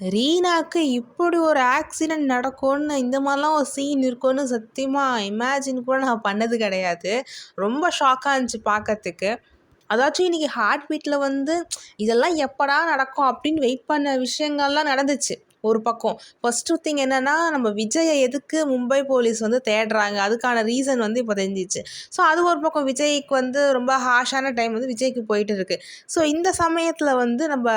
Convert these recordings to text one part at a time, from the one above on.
ரீனாக்கு இப்படி ஒரு ஆக்சிடெண்ட் நடக்கும்னு இந்த மாதிரிலாம் ஒரு சீன் இருக்கும்னு சத்தியமாக இமேஜின் கூட நான் பண்ணது கிடையாது. ரொம்ப ஷாக்காக இருந்துச்சு பார்க்கறதுக்கு. அதாச்சும் இன்றைக்கி ஹார்ட் பீட்டில் வந்து இதெல்லாம் எப்படா நடக்கும்? அப்படின்னு வெயிட் பண்ண விஷயங்கள்லாம் நடந்துச்சு. ஒரு பக்கம். ஃபஸ்ட்டு திங் என்னென்னா நம்ம விஜயை எதுக்கு மும்பை போலீஸ் வந்து தேடுறாங்க? அதுக்கான ரீசன் வந்து இப்போ தெரிஞ்சிச்சு. ஸோ அது ஒரு பக்கம் விஜய்க்கு வந்து ரொம்ப ஹாஷான டைம் வந்து விஜய்க்கு போயிட்டு இருக்கு. ஸோ இந்த சமயத்தில் வந்து நம்ம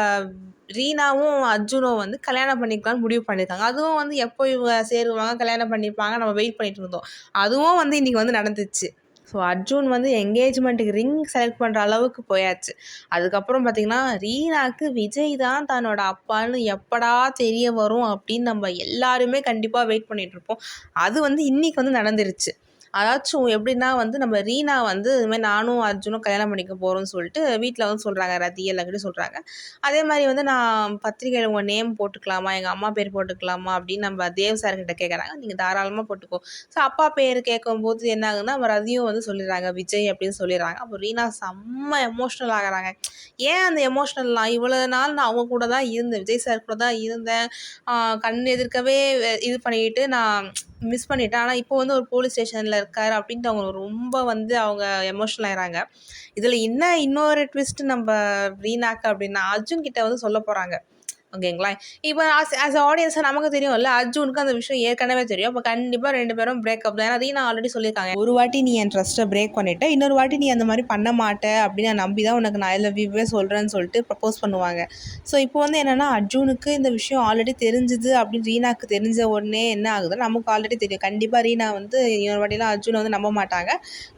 ரீனாவும் அர்ஜுனும் வந்து கல்யாணம் பண்ணிக்கலாம்னு முடிவு பண்ணியிருக்காங்க அதுவும் வந்து எப்போ இவங்க சேருவாங்க கல்யாணம் பண்ணிப்பாங்க நம்ம வெயிட் பண்ணிட்டு இருந்தோம். அதுவும் வந்து இன்றைக்கி வந்து நடந்துச்சு. ஸோ அர்ஜுன் வந்து என்கேஜ்மெண்ட்டுக்கு ரிங் செலக்ட் பண்ணுற அளவுக்கு போயாச்சு. அதுக்கப்புறம் பார்த்திங்கன்னா ரீனாக்கு விஜய் தான் தன்னோட அப்பான்னு எப்படா தெரிய வரும் அப்படின்னு நம்ம எல்லாருமே கண்டிப்பாக வெயிட் பண்ணிகிட்ருப்போம் அது வந்து இன்றைக்கி வந்து நடந்துருச்சு. அதாச்சும் எப்படின்னா வந்து நம்ம ரீனா வந்து இதுமாதிரி நானும் அர்ஜுனும் கல்யாணம் பண்ணிக்க போகிறோம்னு சொல்லிட்டு வீட்டில் வந்து சொல்கிறாங்க ரதி எல்லாக்கிட்டையும் சொல்கிறாங்க அதே மாதிரி வந்து நான் பத்திரிக்கையில் உங்கள் நேம் போட்டுக்கலாமா எங்கள் அம்மா பேர் போட்டுக்கலாமா அப்படின்னு நம்ம தேவ் சார்கிட்ட கேட்குறாங்க நீங்கள் தாராளமாக போட்டுக்கோ. ஸோ அப்பா பேர் கேட்கும்போது என்ன ஆகுதுன்னா நம்ம ரதியும் வந்து சொல்லிடுறாங்க விஜய் அப்படின்னு சொல்லிடுறாங்க. அப்போ ரீனா செம்ம எமோஷ்னல் ஆகிறாங்க. ஏன் அந்த எமோஷ்னல்லாம் இவ்வளோ நாள் நான் அவங்க கூட தான் இருந்தேன் விஜய் சார் கூட தான் இருந்தேன். கண் எதிர்க்கவே இது பண்ணிக்கிட்டு நான் மிஸ் பண்ணிட்டேன். ஆனால் இப்போ வந்து ஒரு போலீஸ் ஸ்டேஷனில் இருக்கார் அப்படின்ட்டு அவங்க ரொம்ப வந்து அவங்க எமோஷனல் ஆகிறாங்க இதில் என்ன இன்னொரு ட்விஸ்ட் நம்ம ரீனாக்கு அப்படின்னா அர்ஜுன் கிட்ட வந்து சொல்ல போகிறாங்க ஓகேங்களா? இப்போ ஆஸ் ஆஸ் ஆடியன்ஸாக நமக்கு தெரியும்ல அர்ஜுனுக்கு அந்த விஷயம் ஏற்கனவே தெரியும். அப்போ கண்டிப்பாக ரெண்டு பேரும் பிரேக்கப் தான். ஏன்னா ரீனா ஆல்ரெடி சொல்லியிருக்காங்க. ஒரு வாட்டி நீ என் ட்ரஸ்ட்டை பிரேக் பண்ணிவிட்ட இன்னொரு வாட்டி நீ அந்த மாதிரி பண்ண மாட்டேன் அப்படின்னு நான் நம்பி தான் உனக்கு நான் ஐ லவ் யூவே சொல்கிறேன்னு சொல்லிட்டு ப்ரப்போஸ் பண்ணுவாங்க. ஸோ இப்போ வந்து என்னென்னா அர்ஜுனுக்கு இந்த விஷயம் ஆல்ரெடி தெரிஞ்சுது அப்படின்னு ரீனாக்கு தெரிஞ்ச உடனே என்ன ஆகுதுன்னா நமக்கு ஆல்ரெடி தெரியும். கண்டிப்பாக ரீனா வந்து இன்னொரு வாட்டிலாம் அர்ஜுனை வந்து நம்ப மாட்டாங்க.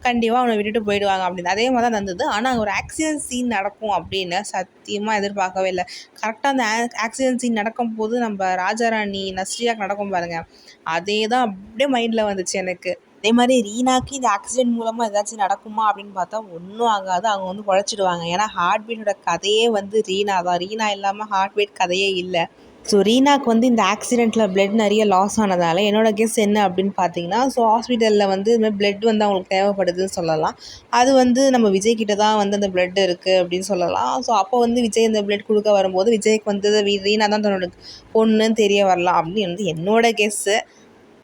கண்டிப்பாக அவனை விட்டுட்டு போயிடுவாங்க அப்படின்னு. அதே மாதிரி தான் நடந்தது ஆனால் ஒரு ஆக்சிடென்ட் சீன் நடக்கும் அப்படின்னு சத்தியமாக எதிர்பார்க்கவே இல்லை. கரெக்டாக அந்த ஆக்சிடென்ட் சீன் நடக்கும்போது நம்ம ராஜாராணி நஸ்ரியாக்கு நடக்கும் பாருங்கள் அதே தான் அப்படியே மைண்டில் வந்துச்சு எனக்கு. அதே மாதிரி ரீனாக்கு இந்த ஆக்சிடென்ட் மூலமாக ஏதாச்சும் நடக்குமா அப்படின்னு பார்த்தா ஒன்றும் ஆகாது. அவங்க வந்து குழச்சிடுவாங்க ஏன்னா ஹார்ட் பீட்டோட கதையே வந்து ரீனா தான் ரீனா இல்லாமல் ஹார்ட் பீட் கதையே இல்லை. ஸோ ரீனாக்கு வந்து இந்த ஆக்சிடெண்ட்டில் பிளட் நிறைய லாஸ் ஆனதால் என்னோடய கெஸ் என்ன அப்படின்னு பார்த்தீங்கன்னா ஸோ ஹாஸ்பிட்டலில் வந்து இதுமாதிரி பிளட் வந்து அவங்களுக்கு தேவைப்படுதுன்னு சொல்லலாம். அது வந்து நம்ம விஜய் கிட்ட தான் வந்து அந்த பிளட் இருக்குது அப்படின்னு சொல்லலாம். ஸோ அப்போ வந்து விஜய் இந்த பிளட் கொடுக்க வரும்போது விஜய்க்கு வந்து ரீனா தான் தன்னோட பொண்ணுன்னு தெரிய வரலாம் அப்படின்னு வந்து என்னோடய கெஸ்ஸு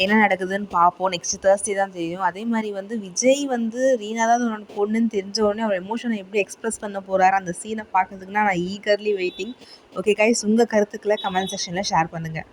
என்ன நடக்குதுன்னு பார்ப்போம். நெக்ஸ்ட் தேர்ஸ்டே தான் தெரியும். அதே மாதிரி வந்து விஜய் வந்து ரீனா தான் உன்னோட பொண்ணுன்னு தெரிஞ்ச உடனே அவர் எமோஷனை எப்படி எக்ஸ்பிரஸ் பண்ண போகிறாரு அந்த சீனை பார்க்கறதுக்குன்னா நான் ஈகர்லி வெயிட்டிங் ஓகே கைஸ் உங்கள் கருத்துக்களை கமெண்ட் செக்ஷனில் ஷேர் பண்ணுங்கள்